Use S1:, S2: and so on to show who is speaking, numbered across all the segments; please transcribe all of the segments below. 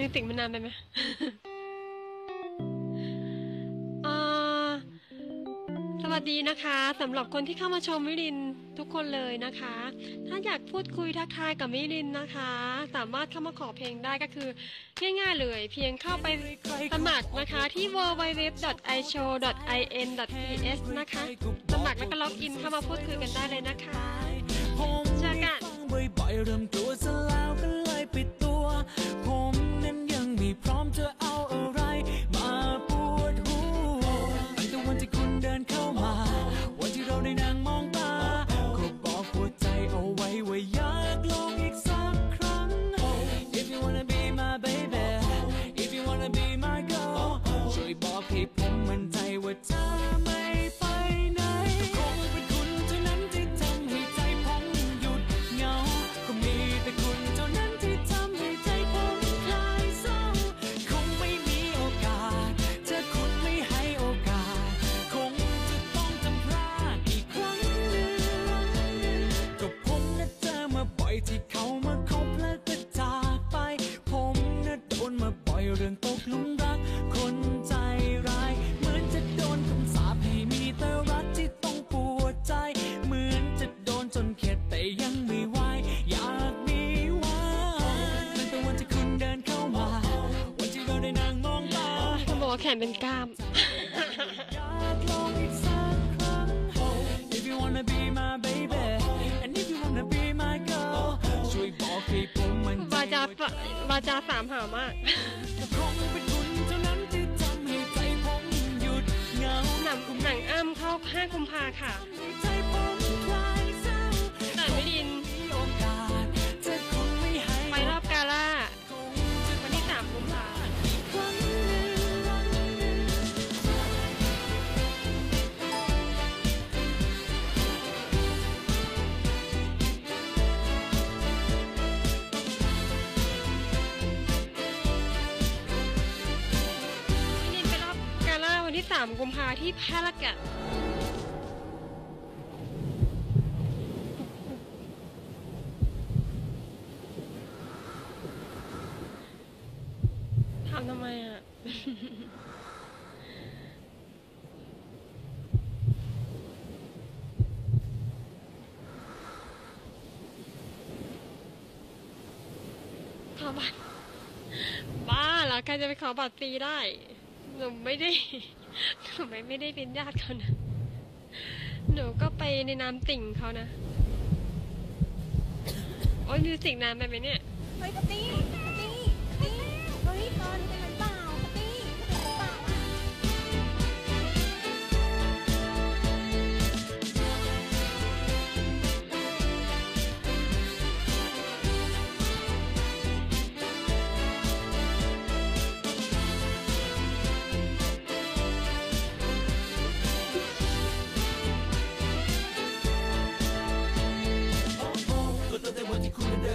S1: มิวสิกมันนานไปไหมสวัสดีนะคะสำหรับคนที่เข้ามาชมมิรินทุกคนเลยนะคะ ถ้าอยากพูดคุยทักทายกับมิรินนะคะ สามารถเข้ามาขอเพลงได้ก็คือง่ายๆเลย เพียงเข้าไปสมัครนะคะที่ www.ishow.in.ts นะคะสมัครแล้วก็ล็อกอินเข้ามาพูดคุยกันได้เลยนะคะเจอกัน
S2: บ่อยๆเริ่มตัวซะแล้วก็เลยปิดตัว ผมนั้นยังไม่พร้อมจะเอาอะไรมาปวดหัวตั้งแต่วันที่คุณเดินเข้ามา วันที่เราได้นั่งมองตาก็บอกหัวใจเอาไว้ว่าอยากลองอีกสักครั้ง If you wanna be my baby If you wanna be my girl ช่วยบอกให้ผมมั่นใจว่าเธอ ที่เขามาคบแล้วก็จากไป ผมน่ะโดนมาบ่อยเรื่องตกหลุมรัก คนใจร้าย เหมือนจะโดนคำสาปให้มีแต่รักที่ต้องปวดใจ เหมือนจะโดนจนเข็ดแต่ยังไม่ไหวอยากมีวันตั้งแต่วันที่คุณเดินเข้ามา วันที่เราได้นั่งมองตา
S1: คุณบอกว่าแขนเป็นกล้าม
S2: วา
S1: จาจาสามหามาก
S2: คงเป็นคุณเท่านั้นที่ทำให้ใจผมหยุดเหงา
S1: หนังหนังอ้ำเข้ากุมภาค่ะ 3 กุมภาที่แพร่ละกะถามทำไมอะ ขอบัตรบ้าเหรอใครจะไปขอบัตรฟรีได้ หนูไม่ได้ หนูไม่ไม่ได้เป็นญาติเขานะ หนูก็ไปในนามติ่งเขานะ โอ้ยมิวสิกนานไปไหมเนี่ย
S3: เฮ้ยปาตี้ปาตี้ปาตี้เฮ้ยตอนเป็น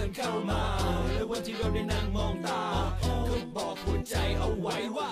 S3: น
S2: ที่คุณเดินเข้ามา และวันที่เราได้นั่งมองตาก็บอกหัวใจเอาไว้ว่า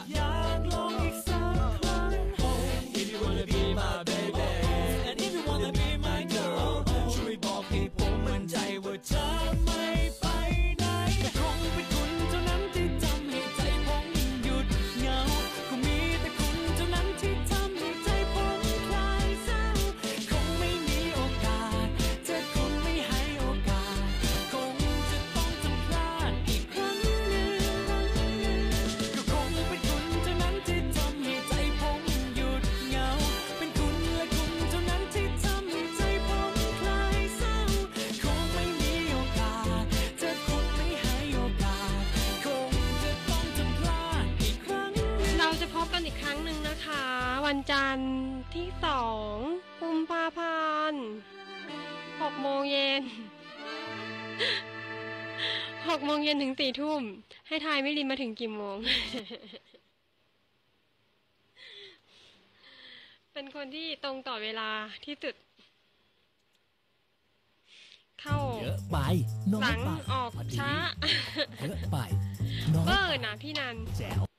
S2: วันจันทร์ที่สองกุ
S1: มภาพันธ์หกโมงเย็นหกโมงเย็นถึงสี่ทุ่ม ให้ทายไม่รินมาถึงกี่โมง เป็นคนที่ตรงต่อเวลาที่สุด เข้า
S4: เยอะไปน้อ
S1: หลั
S4: ย
S1: ง
S4: ไป
S1: ออก
S4: พดี
S1: ช้า
S4: เยอะไปน้อย
S1: เอ
S4: ไป
S1: อนะพี่นัน
S4: แจ๋ว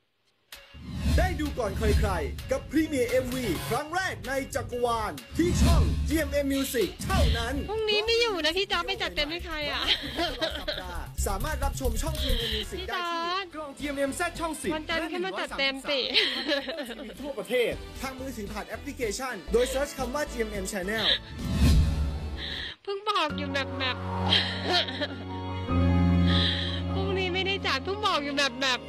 S5: ได้ดูก่อนใครๆ กับพรีเมียร์ MV ครั้งแรกในจักรวาล ที่ช่อง GMM Music เท่านั้น
S1: พรุ่งนี้ไม่อยู่นะพี่จ๊อบไปจัดเต็มให้ใครอะ
S5: สัปดาห์สามารถรับชมช่อง GMM Music
S1: พี่
S5: ได้
S1: จอ
S5: ที่
S1: ร์ด
S5: กล้ององ GMM Z ช่อง10
S1: วันจันทร์แค่มาจัดเต็มสิ
S5: มีทั่วประเทศ ทางมือถือผ่านแอปพลิเคชัน โดยเซิร์ชคำว่า GMM Channel
S1: เพิ่งบอกอยู่แบบแบบพรุ่งนี้ไม่ได้จัดเพิ่งบอกอยู่แบบแบบ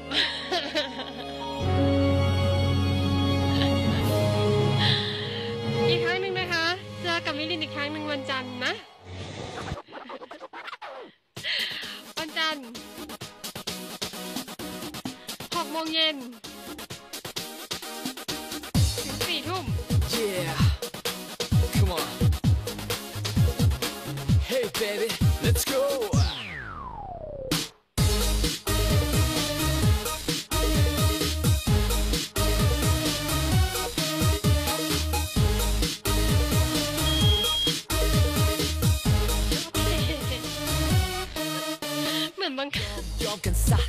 S1: มือนบางครั้ง
S6: ยอมกันซะ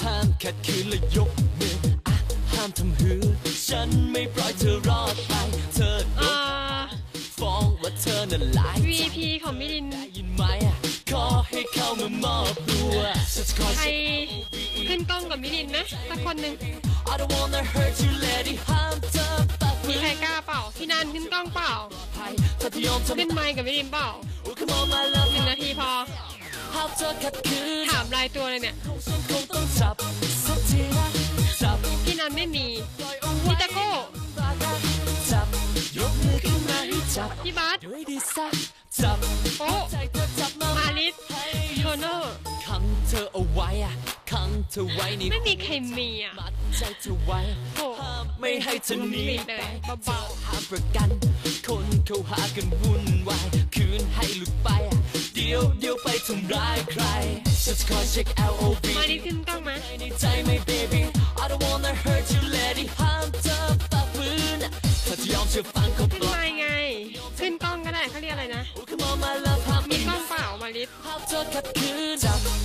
S6: ห้ามขัดขืนและยกมืออะห้ามทำหือ ฉันไม่ปล่อยเธอรอดไป เธอโด
S1: เอ่
S6: น
S1: อ
S6: ฟ้องว่าเธอนั้นหลายใจ
S1: VP ของมิลิน
S6: ได้ยินไหมอะขอให้เข้ามามอบตัวฉันจะคอย
S1: ใคร
S6: เช็ค
S1: ขึ้นกล้องกับมิลินไหมสักคนหนึ่ง
S6: I don't wanna hurt you lady ห้ามเธอปาก
S1: มี
S6: มือ
S1: ใครกล้าเปล่าพี่นันขึ้นกล้องเปล่า
S6: ภัยถ้าเธอยอมทำ
S1: ขึ้นไมค์กับมิลินเปล่า
S6: Oh come on my love
S1: หนึ่งนาทีพอ
S6: ห้ามเธอขัดขืน
S1: ถามรายตัวเลยเนี่ย
S6: ฉันคงต้องจับสักทีนะจับ
S1: พี่นันไม่มี
S6: ปล่อยเอาไว้
S1: พี่ตะโก้
S6: บาดาจับยกมือขึ้นมาให้จับ
S1: พี่บาส
S6: ด้วยดีซะจับ
S1: โอ้
S6: ใจเธอจับมา
S1: มาลิส
S6: ให้
S1: โทเนอร์
S6: ขังเธอเอาไว้อะขังเธอไว้ใน
S1: ไม่มีใครมีอะ
S6: มัดใจเธอไว้
S1: โอ้
S6: ห้ามไม่ให้เธอหนี
S1: ปิดเลย
S6: ไป
S1: เบา
S6: หาประกัน คนเขาหากันวุ่นวายคืนให้หลุดไปอะ เดี๋ยวเดี๋ยวไปทำร้ายใครฉันจะคอยเช็ค L O V
S1: มาลิสขึ้นกล้องไหม
S6: ในใจไหม่ baby I don't wanna hurt you lady ห้ามเธอฝ่าฝืนถ้าจะยอมเชื่อฟังก็ป
S1: ขึ้น
S6: ล่อ
S1: ไม
S6: ย
S1: ค์ไง ขึ้นกล้องก็ได้เขาเรียกอะไรนะ
S6: Oh come on my love ห้าม
S1: มีกล้องเปล่ามาลิส
S6: ห้ามเธอขัดขืนจับ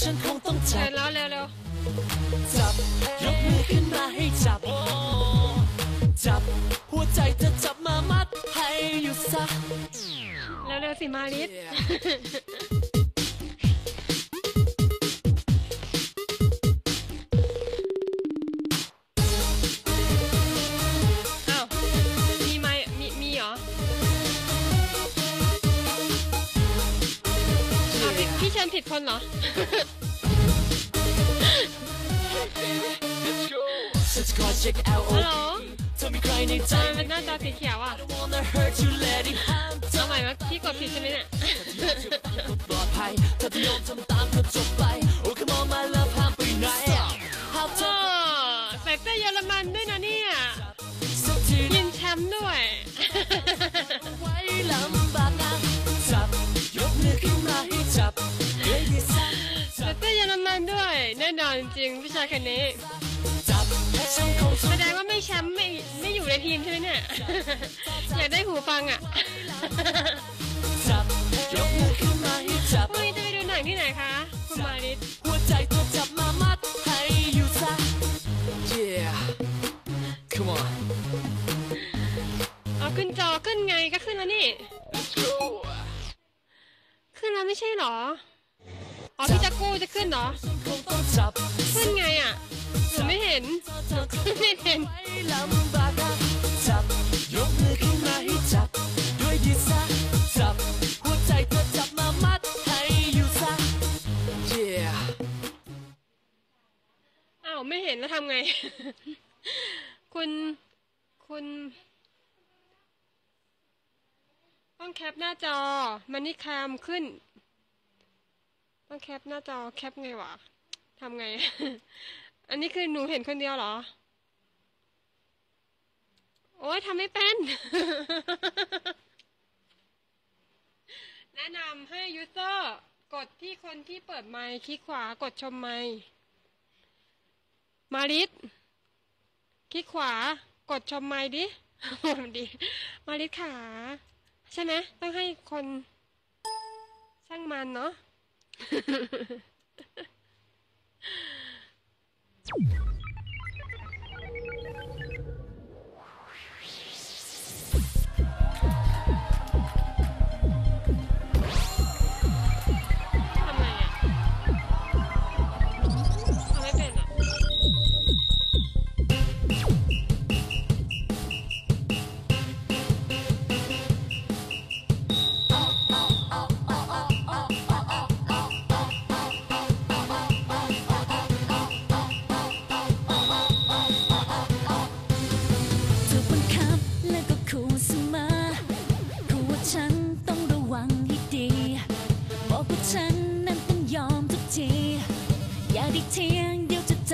S6: ฉันคงฉันคงต้องจั
S1: เชิ
S6: บ
S1: ญแล้วเร็วเร็ว
S6: จับยกมือขึ้นมาให้จับ จับหัวใจเธอจับมามัดให้อยู่ซะ
S1: เร็วเร็วสิมาลิส คนเหรอ ฮัลโหลทำไมมันหน้าจอสีเขียวอะ
S6: wanna hurt you lady ห้ามเอา
S1: ใหม่ไหมพี่กดผิดใช่ไหมเนี่ย
S6: ปลอดภัยถ้าเอยอมทำตามก็จบไป Oh come on my love ห้ามไปไหนห้ามเธ
S1: อ ใส่เสื้อเยอรมันด้วยนะเนี่ย
S6: สักที
S1: ยิ
S6: นะ
S1: นแชมป์ด้วย
S6: ไว้ลำบากนะจับ ยกมือขึ้นมาให้จับ
S1: มันด้วย แน่นอนจริงพี่ชายคนนี้
S6: จับฉันคง
S1: แสดงว่าไม่แชมป์ไม่ไม่อยู่ในทีมใช่ไหมเนี่ย อยากได้หูฟังอะ
S6: จับยกมือขึ้นมาให้จับ
S1: พรุ่งนี้จะไปดูหนังที่ไหนคะ คุณมาริส
S6: หัวใจตัวจับมามัดให้อยู่ซะ Yeah Come on
S1: เอาขึ้นจอขึ้นไงก็ขึ้นแล้วนี่
S6: Let's go
S1: ขึ้นแล้วไม่ใช่เหรอ อ๋อพี่จะกู้จะขึ้นเหรอ
S6: คงต้องจับ
S1: ขึ้นไงอะหนูไม่เห็นหนูขึ้นไม่เห็น
S6: ไว้ลำบากนะจับยกมือขึ้นมาให้จับด้วยดีซะจับหัวใจเธอจับมามัดให้อยู่ซะ Yeah
S1: อ้าวไม่เห็นแล้วทำไง คุณคุณ ต้องแคปหน้าจอมันนี่แคมขึ้น ต้องแคปหน้าจอแคปไงวะทำไง อันนี้คือหนูเห็นคนเดียวเหรอ โอ้ยทำไม่เป็น แนะนำให้ยูเซอร์กดที่คนที่เปิดไมค์คลิกขวากดชมไมค์มาริสคลิกขวากดชมไมค์ดิดี มาริสขา ใช่ไหมต้องให้คนช่างมันเนาะ
S4: フフフフ。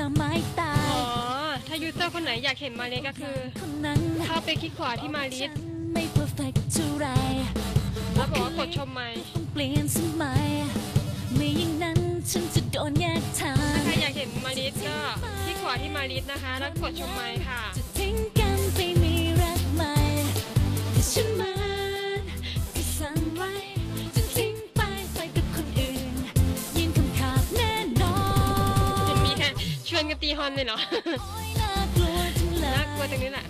S4: เดี๋
S3: ยวจะจะไม่ตา
S4: อ๋
S3: ย
S4: อถ้ายูเซอร์คนไหนอยากเห็นมาเลก็คือ
S3: คนนั้น
S4: เข้าไปคลิกขวาที่มาลิ
S3: ฉั
S4: ส
S3: นไม่เพอร์เฟกต์เท่าไหร
S4: แล้วบอกว่ากดชมไหม
S3: ต้องเปลี่ยนสมัยไม่อย่างนั้นฉันจะโดนแยกทาง
S4: ถ้าใครอยากเห็นมาลิสก็คลิกขวาที่มาลิสนะคะ แล้วกดชมไหมค่ะ
S3: จะทิ้งกันไปมีรักใหม่แต่ฉันมัน
S4: ตีฮอนเลยเหรอ
S3: โอ๊ยน่ากลัวจังเลย
S4: น่ากลัวตรงนี้แหละ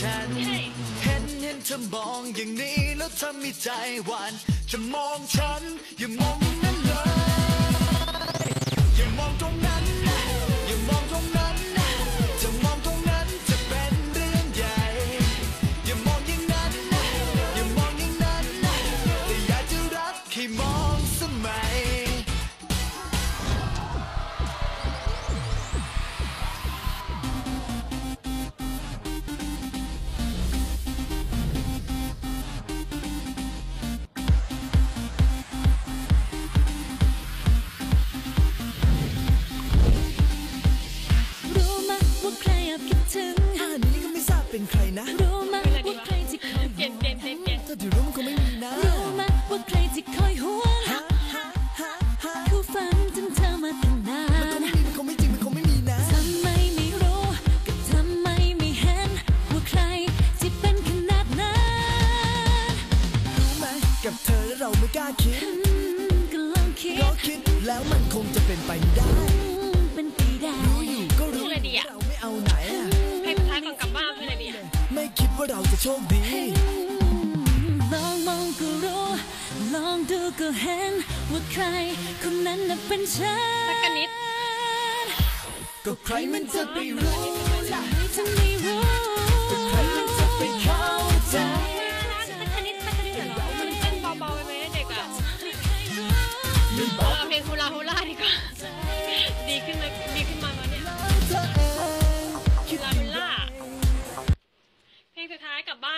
S3: ฉัน เห็
S4: น
S3: เห็
S4: นเธอมอ
S7: งอย่างนี้แล้วทำให้ใจหวันจะมองฉันอย่ามอง ใค
S3: ร
S1: นะ
S3: รู้มะว่าใครที่คอย
S4: เปลี่ยนเปลี่ยนเปลี่ยนเปลี่ยน
S1: ถ้าที่รู้มันคงไม่มีนะ
S3: รู้มะว่าใครที่คอยห่วง
S1: ฮะฮะฮะฮะ
S3: เขาฝันถึงเธอมาตั้งนา
S1: มันคง
S3: น
S1: ไม่มีมันคงไม่จริงมันคงไม่มีนะ
S3: ทำไมไม่รู้ก็ทำไมไม่เห็นว่าใครที่เป็นขนาดนั้น
S1: รู้ไหมกับเธอแล้วเราไม่กล้าคิด
S3: อืมก็ลองคิ
S1: เพราะ
S3: ด
S1: คิดแล้วมันคงจะเป็นไปไม่ได้ โชคดี
S3: ลองมองก็รู้ลองดูก็เห็นว่าใครคนนั้นน่ะเป็นฉัน
S4: สักกันนิด
S1: ก็ใครมันจะไปรู้ล่ะ
S3: จะไม่รู้
S1: ใคร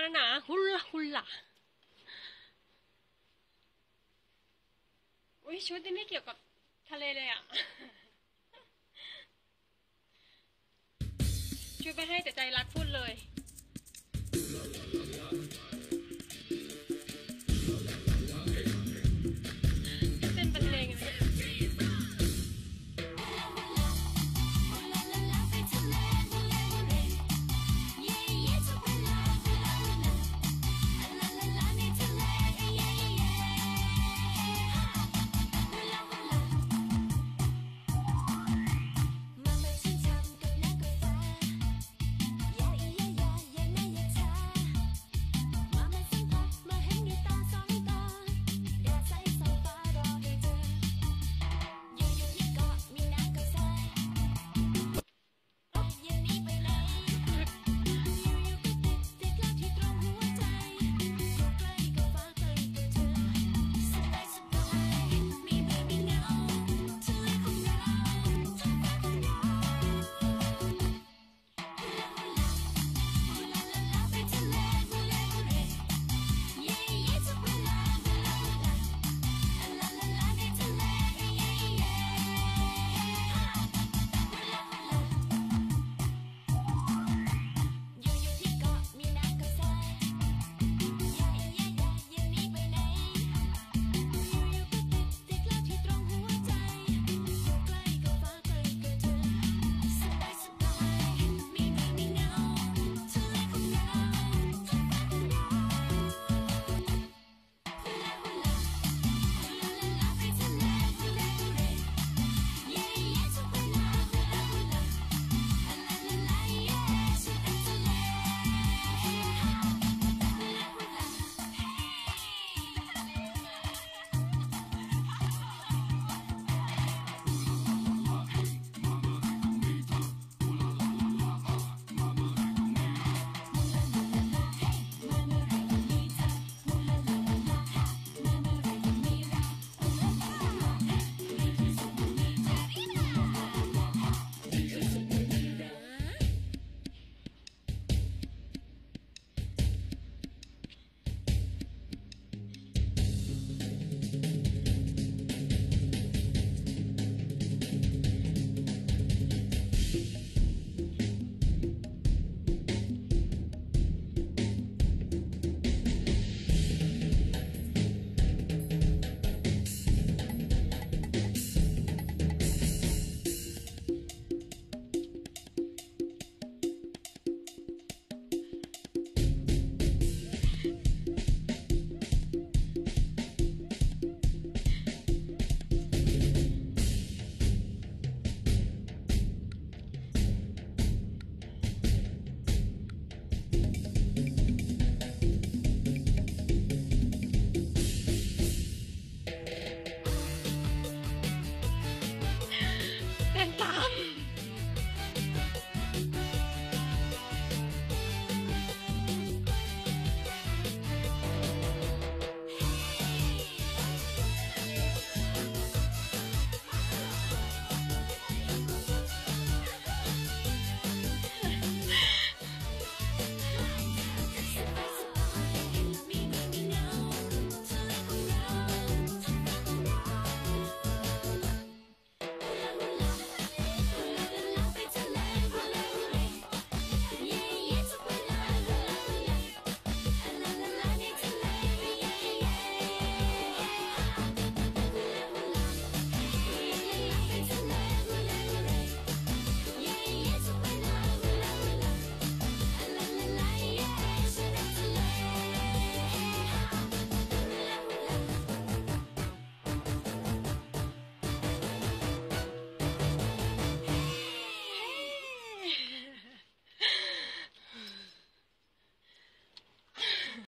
S1: น
S4: แล้วนะฮุลาฮุลล่ะอุ้ย
S1: ชุดนี่ไม่เกี่ยวกับทะเลเลยอะ ชุดไปให้แต่ใจรัก